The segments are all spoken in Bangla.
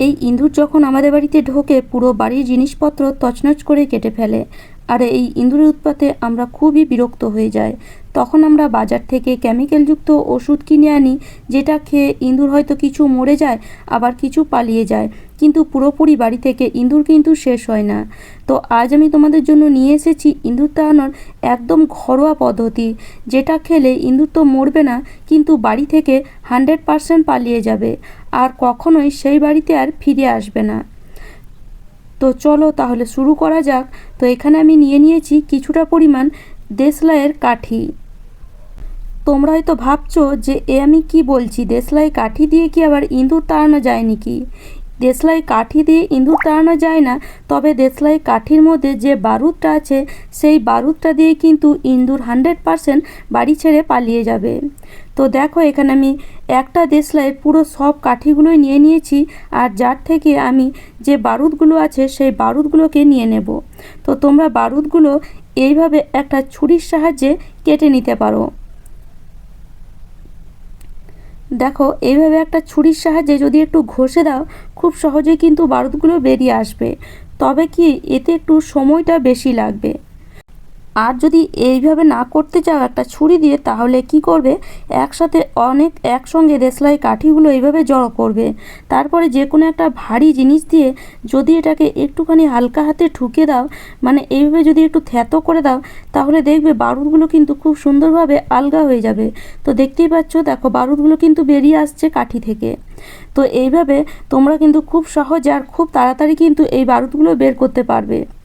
এই ইঁদুর যখন আমাদের বাড়িতে ঢোকে পুরো বাড়ির জিনিসপত্র তছনছ করে কেটে ফেলে। আর এই ইঁদুরের উৎপাতে আমরা খুবই বিরক্ত হয়ে যাই। তখন আমরা বাজার থেকে কেমিক্যালযুক্ত ওষুধ কিনে আনি, যেটা খেয়ে ইঁদুর হয়তো কিছু মরে যায়, আবার কিছু পালিয়ে যায়। কিন্তু পুরোপুরি বাড়ি থেকে ইঁদুর কিন্তু শেষ হয় না। তো আজ আমি তোমাদের জন্য নিয়ে এসেছি ইঁদুর তাড়ানোর একদম ঘরোয়া পদ্ধতি, যেটা খেলে ইঁদুর তো মরবে না, কিন্তু বাড়ি থেকে হান্ড্রেড পারসেন্ট পালিয়ে যাবে। আর কখনোই সেই বাড়িতে আর ফিরে আসবে না। তো চলো তাহলে শুরু করা যাক। তো এখানে আমি নিয়ে নিয়েছি কিছুটা পরিমাণ দেশলাইয়ের কাঠি। তোমরা হয়তো ভাবছ যে, এ আমি কি বলছি? দেশলাই কাঠি দিয়ে কি আবার ইঁদুর তাড়ানো যায় নাকি? দেশলাই কাঠি দিয়ে ইঁদুর তাড়ানো যায় না, তবে দেশলাই কাঠির মধ্যে যে বারুদটা আছে, সেই বারুদটা দিয়ে কিন্তু ইঁদুর হান্ড্রেড পারসেন্ট বাড়ি ছেড়ে পালিয়ে যাবে। তো দেখো, এখানে আমি একটা দেশলাইয়ের পুরো সব কাঠিগুলোই নিয়ে নিয়েছি আর যার থেকে আমি যে বারুদগুলো আছে সেই বারুদগুলোকে নিয়ে নেব। তো তোমরা বারুদগুলো এইভাবে একটা ছুরির সাহায্যে কেটে নিতে পারো। দেখো, এইভাবে একটা ছুরির সাহায্যে যদি একটু ঘষে দাও, খুব সহজেই কিন্তু বারুদগুলো বেরিয়ে আসবে। তবে কি এতে একটু সময়টা বেশি লাগবে? আর যদি এইভাবে না করতে চাও একটা ছুরি দিয়ে, তাহলে কি করবে? একসাথে অনেক একসঙ্গে দেশলাই কাঠিগুলো এইভাবে জড়ো করবে। তারপরে যে কোনো একটা ভারী জিনিস দিয়ে যদি এটাকে একটুখানি হালকা হাতে ঠুকে দাও মানে এইভাবে যদি একটু থ্যাতো করে দাও, তাহলে দেখবে বারুদগুলো কিন্তু খুব সুন্দরভাবে আলগা হয়ে যাবে। তো দেখতেই পাচ্ছ, দেখো বারুদগুলো কিন্তু বেরিয়ে আসছে কাঠি থেকে। তো এইভাবে তোমরা কিন্তু খুব সহজে আর খুব তাড়াতাড়ি কিন্তু এই বারুদগুলো বের করতে পারবে।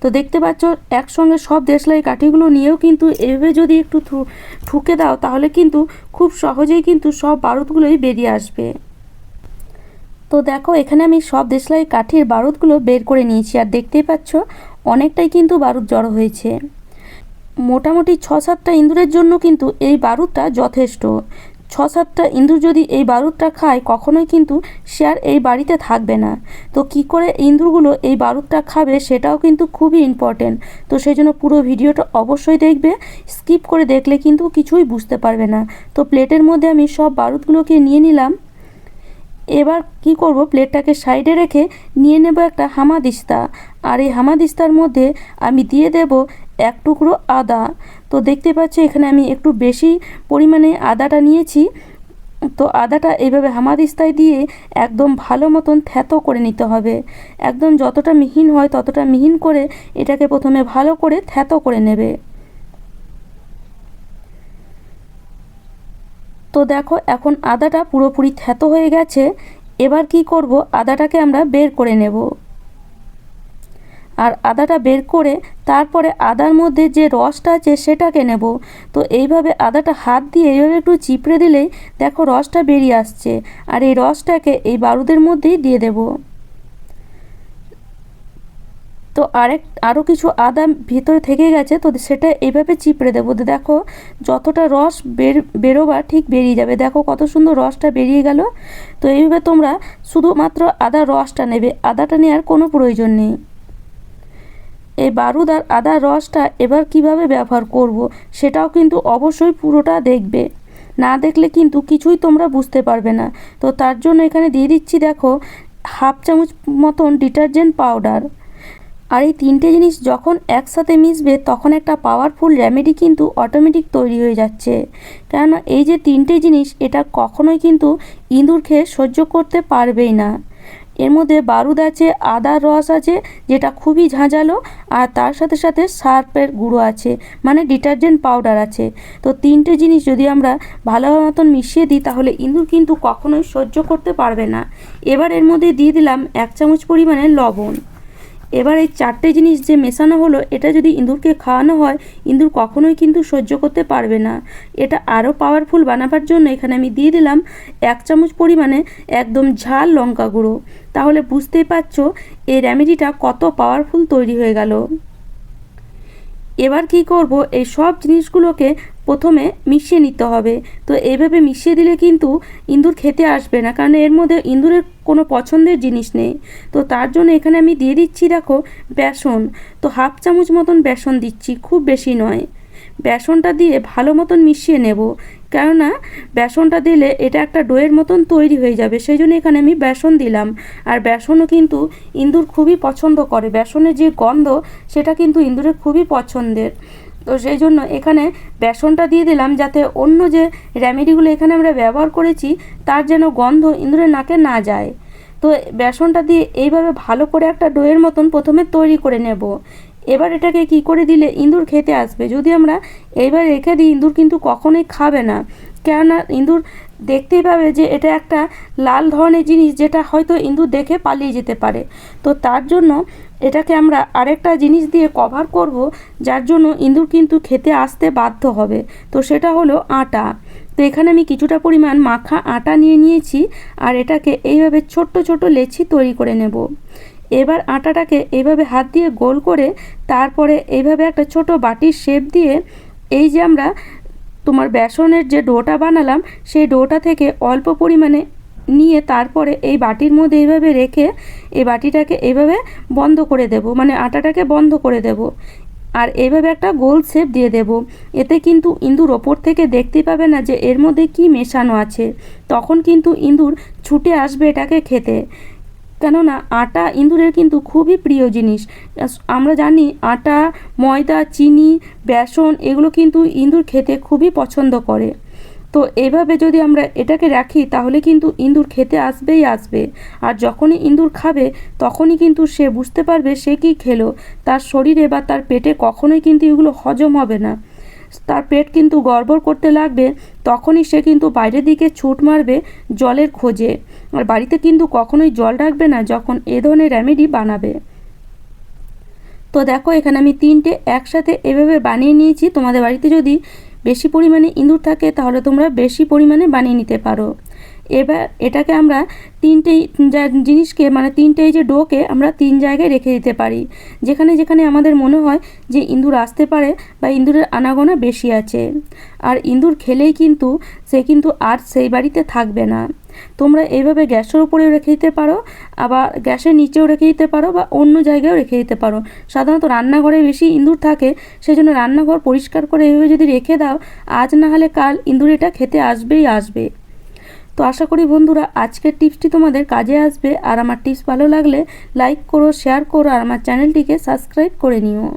তো দেখতে পাচ্ছ, একসঙ্গে সব দেশলাই কাঠিগুলো নিয়েও কিন্তু এভাবে যদি একটু ঠুকে দাও, তাহলে কিন্তু খুব সহজেই কিন্তু সব বারুদগুলোই বেরিয়ে আসবে। তো দেখো, এখানে আমি সব দেশলাই কাঠির বারুদগুলো বের করে নিয়েছি, আর দেখতেই পাচ্ছ, অনেকটাই কিন্তু বারুদ জড়ো হয়েছে। মোটামুটি ছ সাতটা ইঁদুরের জন্য কিন্তু এই বারুদটা যথেষ্ট। ছ সাতটা ইঁদুর যদি এই বারুদটা খায়, কখনোই কিন্তু সে আর এই বাড়িতে থাকবে না। তো কি করে ইঁদুরগুলো এই বারুদটা খাবে সেটাও কিন্তু খুবই ইম্পর্টেন্ট তো সেই জন্য পুরো ভিডিওটা অবশ্যই দেখবে স্কিপ করে দেখলে কিন্তু কিছুই বুঝতে পারবে না। তো প্লেটের মধ্যে আমি সব বারুদগুলোকে নিয়ে নিলাম। এবার কি করব? প্লেটটাকে সাইডে রেখে নিয়ে নেব একটা হামাদিস্তা। আর এই হামাদিস্তার মধ্যে আমি দিয়ে দেব এক টুকরো আদা। তো দেখতে পাচ্ছি, এখানে আমি একটু বেশি পরিমাণে আদাটা নিয়েছি। তো আদাটা এইভাবে হামাদিস্তায় দিয়ে একদম ভালো মতন থ্যাতো করে নিতে হবে। একদম যতটা মিহিন হয় ততটা মিহিন করে এটাকে প্রথমে ভালো করে থ্যাতো করে নেবে। তো দেখো, এখন আদাটা পুরোপুরি থ্যাতো হয়ে গেছে। এবার কি করব? আদাটাকে আমরা বের করে নেব। আর আদাটা বের করে তারপরে আদার মধ্যে যে রসটা আছে সেটাকে নেব। তো এইভাবে আদাটা হাত দিয়ে এইভাবে একটু চিপড়ে দিলেই দেখো রসটা বেরিয়ে আসছে। আর এই রসটাকে এই বারুদের মধ্যেই দিয়ে দেবো। তো আরেক আরও কিছু আদা ভিতরে থেকে গেছে, তো সেটা এইভাবে চিপড়ে দেবো। দেখো, যতটা রস বের বেরোবার ঠিক বেরিয়ে যাবে। দেখো কত সুন্দর রসটা বেরিয়ে গেল। তো এইভাবে তোমরা শুধুমাত্র আদার রসটা নেবে। আদাটা নেওয়ার কোনো প্রয়োজন নেই। এই বারুদ আর আদার রসটা এবার কীভাবে ব্যবহার করব, সেটাও কিন্তু অবশ্যই পুরোটা দেখবে। না দেখলে কিন্তু কিছুই তোমরা বুঝতে পারবে না। তো তার জন্য এখানে দিয়ে দিচ্ছি, দেখো, হাফ চামচ মতন ডিটারজেন্ট পাউডার। আর এই তিনটে জিনিস যখন একসাথে মিশবে, তখন একটা পাওয়ারফুল রেমেডি কিন্তু অটোমেটিক তৈরি হয়ে যাচ্ছে। কেননা এই যে তিনটে জিনিস, এটা কখনোই কিন্তু ইঁদুর খেয়ে সহ্য করতে পারবেই না। এর মধ্যে বারুদ আছে, আদার রস আছে, যেটা খুবই ঝাঁঝালো, আর তার সাথে সাথে সার্পের গুঁড়ো আছে মানে ডিটারজেন্ট পাউডার আছে। তো তিনটে জিনিস যদি আমরা ভালোভাবে মতন মিশিয়ে দিই, তাহলে ইঁদুর কিন্তু কখনোই সহ্য করতে পারবে না। এবার এর মধ্যে দিয়ে দিলাম এক চামচ পরিমাণে লবণ। এবার এই চারটে জিনিস যে মেশানো হলো, এটা যদি ইঁদুরকে খাওয়ানো হয়, ইঁদুর কখনোই কিন্তু সহ্য করতে পারবে না। এটা আরও পাওয়ারফুল বানাবার জন্য এখানে আমি দিয়ে দিলাম এক চামচ পরিমাণে একদম ঝাল লঙ্কা গুঁড়ো। তাহলে বুঝতেই পারছ এই রেমেডিটা কত পাওয়ারফুল তৈরি হয়ে গেল। এবার কি করব, এই সব জিনিসগুলোকে প্রথমে মিশিয়ে নিতে হবে। তো এইভাবে মিশিয়ে দিলে কিন্তু ইঁদুর খেতে আসবে না, কারণ এর মধ্যে ইঁদুরের কোনো পছন্দের জিনিস নেই। তো তার জন্য এখানে আমি দিয়ে দিচ্ছি, দেখো, বেসন। তো হাফ চামচ মতন বেসন দিচ্ছি, খুব বেশি নয়। বেসনটা দিয়ে ভালো মতন মিশিয়ে নেব, কেননা বেসনটা দিলে এটা একটা ডোয়ের মতন তৈরি হয়ে যাবে, সেই জন্য এখানে আমি বেসন দিলাম। আর বেসনও কিন্তু ইঁদুর খুবই পছন্দ করে। বেসনের যে গন্ধ, সেটা কিন্তু ইঁদুরের খুবই পছন্দের। তো সেই জন্য এখানে বেসনটা দিয়ে দিলাম যাতে অন্য যে রেমেডিগুলো এখানে আমরা ব্যবহার করেছি, তার যেন গন্ধ ইঁদুরের নাকে না যায়। তো বেসনটা দিয়ে এইভাবে ভালো করে একটা ডোয়ের মতন প্রথমে তৈরি করে নেব। এবার এটাকে কি করে দিলে ইঁদুর খেতে আসবে? যদি আমরা এইবার রেখে দিই, ইঁদুর কিন্তু কখনোই খাবে না। কেননা ইঁদুর দেখতেই পাবে যে এটা একটা লাল ধরনের জিনিস যেটা হয়তো ইঁদুর দেখে পালিয়ে যেতে পারে। তো তার জন্য এটাকে আমরা আরেকটা জিনিস দিয়ে কভার করব, যার জন্য ইঁদুর কিন্তু খেতে আসতে বাধ্য হবে। তো সেটা হলো আটা। তো এখানে আমি কিছুটা পরিমাণ মাখা আটা নিয়ে নিয়েছি আর এটাকে এইভাবে ছোট্ট ছোট লেচি তৈরি করে নেব। এবার আটাটাকে এইভাবে হাত দিয়ে গোল করে তারপরে এইভাবে একটা ছোট বাটির শেপ দিয়ে এই যে আমরা তোমার বেসনের যে ডোটা বানালাম, সেই ডোটা থেকে অল্প পরিমাণে নিয়ে তারপরে এই বাটির মধ্যে এইভাবে রেখে এই বাটিটাকে এইভাবে বন্ধ করে দেব মানে আটাটাকে বন্ধ করে দেব। আর এইভাবে একটা গোল শেপ দিয়ে দেব। এতে কিন্তু ইঁদুর ওপর থেকে দেখতে পাবে না যে এর মধ্যে কি মেশানো আছে। তখন কিন্তু ইঁদুর ছুটে আসবে এটাকে খেতে। কেননা আটা ইঁদুরের কিন্তু খুবই প্রিয় জিনিস। আমরা জানি আটা, ময়দা, চিনি, বেসন এগুলো কিন্তু ইঁদুর খেতে খুবই পছন্দ করে। তো এভাবে যদি আমরা এটাকে রাখি, তাহলে কিন্তু ইঁদুর খেতে আসবেই আসবে। আর যখনই ইঁদুর খাবে, তখনই কিন্তু সে বুঝতে পারবে সে কি খেলো। তার শরীরে বা তার পেটে কখনোই কিন্তু এগুলো হজম হবে না। তার পেট কিন্তু গড়বড় করতে লাগবে। তখনই সে কিন্তু বাইরের দিকে ছুট মারবে জলের খোঁজে। আর বাড়িতে কিন্তু কখনোই জল রাখবে না যখন এ ধরনের রেমেডি বানাবে। তো দেখো, এখানে আমি তিনটে একসাথে এভাবে বানিয়ে নিয়েছি। তোমাদের বাড়িতে যদি বেশি পরিমাণে ইঁদুর থাকে, তাহলে তোমরা বেশি পরিমাণে বানিয়ে নিতে পারো। এবার এটাকে আমরা তিনটে জিনিসকে মানে তিনটে যে ডোকে আমরা তিন জায়গায় রেখে দিতে পারি। যেখানে যেখানে আমাদের মনে হয় যে ইঁদুর আসতে পারে বা ইঁদুরের আনাগোনা বেশি আছে। আর ইঁদুর খেলেই কিন্তু সে কিন্তু আর সেই বাড়িতে থাকবে না। তোমরা এইভাবে গ্যাসের উপরেও রেখে দিতে পারো, আবার গ্যাসের নিচেও রেখে দিতে পারো বা অন্য জায়গায়ও রেখে দিতে পারো। সাধারণত রান্নাঘরে বেশি ইঁদুর থাকে সেই জন্য রান্নাঘর পরিষ্কার করে এইভাবে যদি রেখে দাও, আজ না হলে কাল ইঁদুর এটা খেতে আসবেই আসবে। তো আশা করি বন্ধুরা আজকের টিপসটি তোমাদের কাজে আসবে। আর আমার টিপস ভালো লাগলে লাইক করো শেয়ার করো, আর আমার চ্যানেলটিকে সাবস্ক্রাইব করে নিও।